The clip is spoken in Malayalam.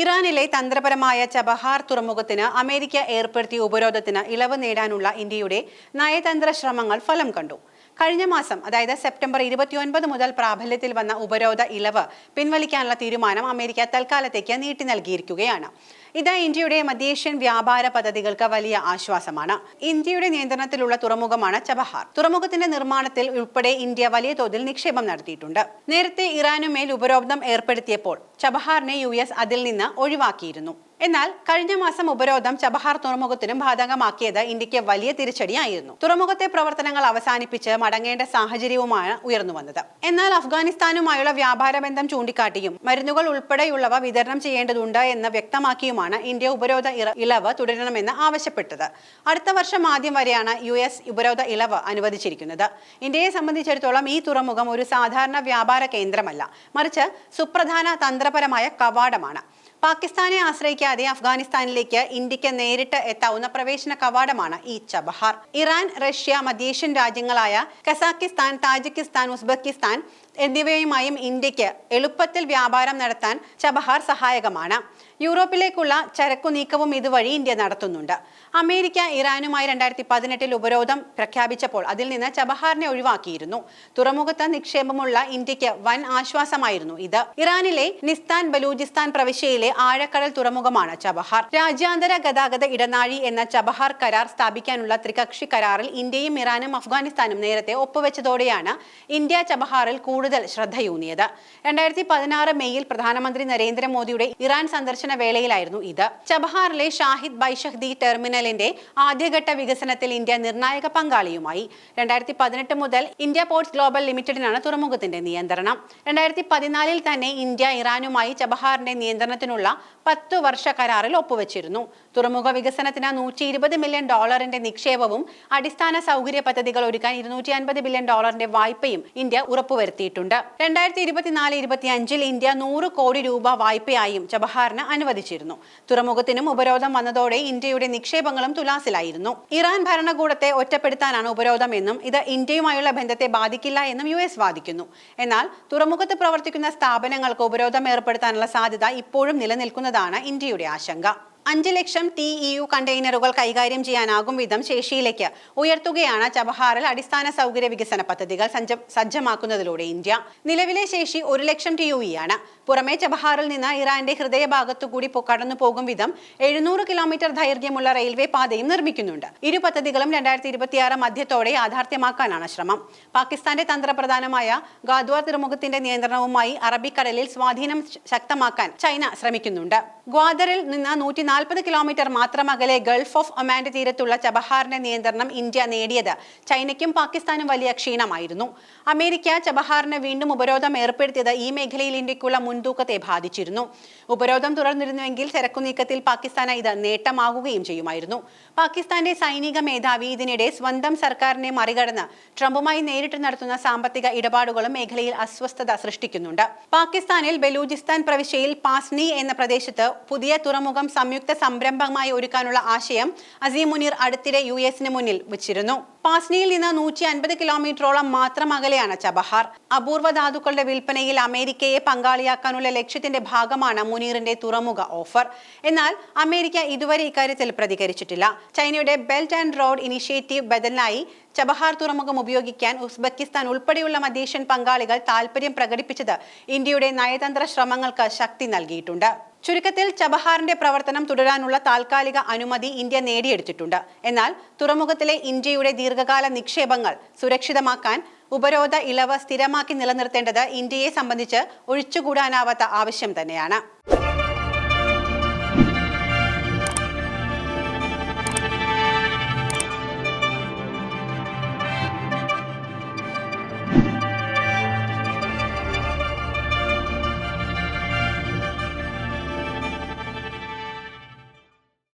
ഇറാനിലെ തന്ത്രപരമായ ചബഹാർ തുറമുഖത്തിന് അമേരിക്ക ഏർപ്പെടുത്തിയ ഉപരോധത്തിന് ഇളവ് നേടാനുള്ള ഇന്ത്യയുടെ നയതന്ത്ര ശ്രമങ്ങൾ ഫലം കണ്ടു. കഴിഞ്ഞ മാസം അതായത് സെപ്റ്റംബർ ഇരുപത്തിയൊൻപത് മുതൽ പ്രാബല്യത്തിൽ വന്ന ഉപരോധ ഇളവ് പിൻവലിക്കാനുള്ള തീരുമാനം അമേരിക്ക തൽക്കാലത്തേക്ക് നീട്ടി നൽകിയിരിക്കുകയാണ്. ഇത് ഇന്ത്യയുടെ മധ്യേഷ്യൻ വ്യാപാര പദ്ധതികൾക്ക് വലിയ ആശ്വാസമാണ്. ഇന്ത്യയുടെ നിയന്ത്രണത്തിലുള്ള തുറമുഖമാണ് ചബഹാർ. തുറമുഖത്തിന്റെ നിർമ്മാണത്തിൽ ഉൾപ്പെടെ ഇന്ത്യ വലിയ തോതിൽ നിക്ഷേപം നടത്തിയിട്ടുണ്ട്. നേരത്തെ ഇറാനുമേൽ ഉപരോധം ഏർപ്പെടുത്തിയപ്പോൾ ചബഹാറിനെ യു എസ് അതിൽ നിന്ന് ഒഴിവാക്കിയിരുന്നു. എന്നാൽ കഴിഞ്ഞ മാസം ഉപരോധം ചബഹാർ തുറമുഖത്തിനും ബാധകമാക്കിയത് ഇന്ത്യയ്ക്ക് വലിയ തിരിച്ചടിയായിരുന്നു. തുറമുഖത്തെ പ്രവർത്തനങ്ങൾ അവസാനിപ്പിച്ച് മടങ്ങേണ്ട സാഹചര്യവുമാണ് ഉയർന്നു വന്നത്. എന്നാൽ അഫ്ഗാനിസ്ഥാനുമായുള്ള വ്യാപാര ബന്ധം ചൂണ്ടിക്കാട്ടിയും മരുന്നുകൾ ഉൾപ്പെടെയുള്ളവ വിതരണം ചെയ്യേണ്ടതുണ്ട് എന്ന് വ്യക്തമാക്കിയുമാണ് ഇന്ത്യ ഉപരോധ ഇളവ് തുടരണമെന്ന് ആവശ്യപ്പെട്ടത്. അടുത്ത വർഷം ആദ്യം വരെയാണ് യു എസ് ഉപരോധ ഇളവ് അനുവദിച്ചിരിക്കുന്നത്. ഇന്ത്യയെ സംബന്ധിച്ചിടത്തോളം ഈ തുറമുഖം ഒരു സാധാരണ വ്യാപാര കേന്ദ്രമല്ല. മറിച്ച് സുപ്രധാന തന്ത്രപരമായ കവാടമാണ്. പാകിസ്ഥാനെ ആശ്രയിക്കാതെ അഫ്ഗാനിസ്ഥാനിലേക്ക് ഇന്ത്യയ്ക്ക് നേരിട്ട് എത്താവുന്ന പ്രവേശന കവാടമാണ് ഈ ചബഹാർ. ഇറാൻ റഷ്യ മധ്യേഷ്യൻ രാജ്യങ്ങളായ കസാക്കിസ്ഥാൻ താജിക്കിസ്ഥാൻ ഉസ്ബെക്കിസ്ഥാൻ എന്നിവയുമായും ഇന്ത്യയ്ക്ക് എളുപ്പത്തിൽ വ്യാപാരം നടത്താൻ ചബഹാർ സഹായകമാണ്. യൂറോപ്പിലേക്കുള്ള ചരക്കു നീക്കവും ഇതുവഴി ഇന്ത്യ നടത്തുന്നുണ്ട്. അമേരിക്ക ഇറാനുമായി രണ്ടായിരത്തി പതിനെട്ടിൽ ഉപരോധം പ്രഖ്യാപിച്ചപ്പോൾ അതിൽ നിന്ന് ചബഹാറിനെ ഒഴിവാക്കിയിരുന്നു. തുറമുഖത്ത് നിക്ഷേപമുള്ള ഇന്ത്യയ്ക്ക് വൻ ആശ്വാസമായിരുന്നു ഇത്. ഇറാനിലെ നിസ്താൻ ബലൂചിസ്ഥാൻ പ്രവിശ്യയിലെ ആഴക്കടൽ തുറമുഖമാണ് ചബഹാർ. രാജ്യാന്തര ഗതാഗത ഇടനാഴി എന്ന ചബഹാർ കരാർ സ്ഥാപിക്കാനുള്ള ത്രികക്ഷി കരാറിൽ ഇന്ത്യയും ഇറാനും അഫ്ഗാനിസ്ഥാനും നേരത്തെ ഒപ്പുവെച്ചതോടെയാണ് ഇന്ത്യ ചബഹാറിൽ കൂടുതൽ ശ്രദ്ധയൂന്നിയത്. രണ്ടായിരത്തി പതിനാറ് മെയ്യിൽ പ്രധാനമന്ത്രി നരേന്ദ്രമോദിയുടെ ഇറാൻ സന്ദർശന വേളയിലായിരുന്നു ഇത്. ചബഹാറിലെ ഷാഹിദ് ബൈഷഹ്ദി ടെർമിനലിന്റെ ആദ്യഘട്ട വികസനത്തിൽ ഇന്ത്യ നിർണായക പങ്കാളിയുമായി. രണ്ടായിരത്തി പതിനെട്ട് മുതൽ ഇന്ത്യ പോർട്സ് ഗ്ലോബൽ ലിമിറ്റഡിനാണ് തുറമുഖത്തിന്റെ നിയന്ത്രണം. രണ്ടായിരത്തി പതിനാലിൽ തന്നെ ഇന്ത്യ ഇറാനുമായി ചബഹാറിന്റെ നിയന്ത്രണത്തിനുള്ള പത്തു വർഷ കരാറിൽ ഒപ്പുവെച്ചിരുന്നു. തുറമുഖ വികസനത്തിന് നൂറ്റി ഇരുപത് മില്യൺ ഡോളറിന്റെ നിക്ഷേപവും അടിസ്ഥാന സൗകര്യ പദ്ധതികൾ ഒരുക്കാൻ ഇരുന്നൂറ്റി അൻപത് ബില്യൺ ഡോളറിന്റെ വായ്പയും ഇന്ത്യ ഉറപ്പുവരുത്തിയിട്ടുണ്ട്. രണ്ടായിരത്തി ഇരുപത്തിനാല് ഇരുപത്തി അഞ്ചിൽ ഇന്ത്യ നൂറ് കോടി രൂപ വായ്പയായും ചബഹാറിന് അനുവദിച്ചിരുന്നു. തുറമുഖത്തിനും ഉപരോധം വന്നതോടെ ഇന്ത്യയുടെ നിക്ഷേപങ്ങളും തുലാസിലായിരുന്നു. ഇറാൻ ഭരണകൂടത്തെ ഒറ്റപ്പെടുത്താനാണ് ഉപരോധം എന്നും ഇത് ഇന്ത്യയുമായുള്ള ബന്ധത്തെ ബാധിക്കില്ല എന്നും യു എസ് വാദിക്കുന്നു. എന്നാൽ തുറമുഖത്ത് പ്രവർത്തിക്കുന്ന സ്ഥാപനങ്ങൾക്ക് ഉപരോധം ഏർപ്പെടുത്താനുള്ള സാധ്യത ഇപ്പോഴും നിലനിൽക്കുന്നതാണ് ഇന്ത്യയുടെ ആശങ്ക. അഞ്ച് ലക്ഷം ടി ഇ യു കണ്ടെയ്നറുകൾ കൈകാര്യം ചെയ്യാനാകും വിധം ശേഷിയിലേക്ക് ഉയർത്തുകയാണ് ചബഹാറിൽ അടിസ്ഥാന സൗകര്യ വികസന പദ്ധതികൾ സജ്ജ സജ്ജമാക്കുന്നതിലൂടെ ഇന്ത്യ. നിലവിലെ ശേഷി ഒരു ലക്ഷം ടി യു ഇ ആണ്. പുറമെ ചബഹാറിൽ നിന്ന് ഇറാന്റെ ഹൃദയഭാഗത്തുകൂടി കടന്നു പോകും വിധം എഴുന്നൂറ് കിലോമീറ്റർ ദൈർഘ്യമുള്ള റെയിൽവേ പാതയും നിർമ്മിക്കുന്നുണ്ട്. ഇരു പദ്ധതികളും രണ്ടായിരത്തി ഇരുപത്തിയാറ് മധ്യത്തോടെ യാഥാർത്ഥ്യമാക്കാനാണ് ശ്രമം. പാകിസ്ഥാന്റെ തന്ത്രപ്രധാനമായ ഗാദ്വാർ തുറമുഖത്തിന്റെ നിയന്ത്രണവുമായി അറബിക്കടലിൽ സ്വാധീനം ശക്തമാക്കാൻ ചൈന ശ്രമിക്കുന്നുണ്ട്. ഗ്വാദറിൽ നിന്ന് നൂറ്റി നാൽപ്പത് കിലോമീറ്റർ മാത്രം അകലെ ഗൾഫ് ഓഫ് ഒമാന്റെ തീരത്തുള്ള ചബഹാറിന്റെ നിയന്ത്രണം ഇന്ത്യ നേടിയത് ചൈനയ്ക്കും പാകിസ്ഥാനും വലിയ ക്ഷീണമായിരുന്നു. അമേരിക്ക ചബഹാറിന് വീണ്ടും ഉപരോധം ഏർപ്പെടുത്തിയത് ഈ മേഖലയിൽ ഇന്ത്യക്കുള്ള മുൻതൂക്കത്തെ ബാധിച്ചിരുന്നു. ഉപരോധം തുടർന്നിരുന്നുവെങ്കിൽ ചരക്കു നീക്കത്തിൽ പാകിസ്ഥാന് ഇത് നേട്ടമാകുകയും ചെയ്യുമായിരുന്നു. പാകിസ്ഥാന്റെ സൈനിക മേധാവി ഇതിനിടെ സ്വന്തം സർക്കാരിനെ മറികടന്ന് ട്രംപുമായി നേരിട്ട് നടത്തുന്ന സാമ്പത്തിക ഇടപാടുകളും മേഖലയിൽ അസ്വസ്ഥത സൃഷ്ടിക്കുന്നുണ്ട്. പാകിസ്ഥാനിൽ ബലൂചിസ്ഥാൻ പ്രവിശ്യയിൽ പാസ്നി എന്ന പ്രദേശത്ത് പുതിയ തുറമുഖം സംയുക്ത സംരംഭമായി ഒരുക്കാനുള്ള ആശയം അസീം മുനീർ അടുത്തിടെ യു എസിന് മുന്നിൽ വെച്ചിരുന്നു. പാസ്നിയിൽ നിന്ന് നൂറ്റി അൻപത് കിലോമീറ്ററോളം മാത്രം അകലെയാണ് ചബഹാർ. അപൂർവ ധാതുക്കളുടെ വിൽപ്പനയിൽ അമേരിക്കയെ പങ്കാളിയാക്കാനുള്ള ലക്ഷ്യത്തിന്റെ ഭാഗമാണ് മുനീറിന്റെ തുറമുഖ ഓഫർ. എന്നാൽ അമേരിക്ക ഇതുവരെ ഇക്കാര്യത്തിൽ പ്രതികരിച്ചിട്ടില്ല. ചൈനയുടെ ബെൽറ്റ് ആൻഡ് റോഡ് ഇനിഷ്യേറ്റീവ് ബദലിനായി ചബഹാർ തുറമുഖം ഉപയോഗിക്കാൻ ഉസ്ബെക്കിസ്ഥാൻ ഉൾപ്പെടെയുള്ള മധ്യേഷ്യൻ പങ്കാളികൾ താൽപര്യം പ്രകടിപ്പിച്ചത് ഇന്ത്യയുടെ നയതന്ത്ര ശ്രമങ്ങൾക്ക് ശക്തി നൽകിയിട്ടുണ്ട്. ചുരുക്കത്തിൽ ചബഹാറിന്റെ പ്രവർത്തനം തുടരാനുള്ള താൽക്കാലിക അനുമതി ഇന്ത്യ നേടിയെടുത്തിട്ടുണ്ട്. എന്നാൽ തുറമുഖത്തിലെ ഇന്ത്യയുടെ ദീർഘകാല നിക്ഷേപങ്ങൾ സുരക്ഷിതമാക്കാൻ ഉപരോധ ഇളവ് സ്ഥിരമാക്കി നിലനിർത്തേണ്ടത് ഇന്ത്യയെ സംബന്ധിച്ച് ഒഴിച്ചുകൂടാനാവാത്ത ആവശ്യം തന്നെയാണ്.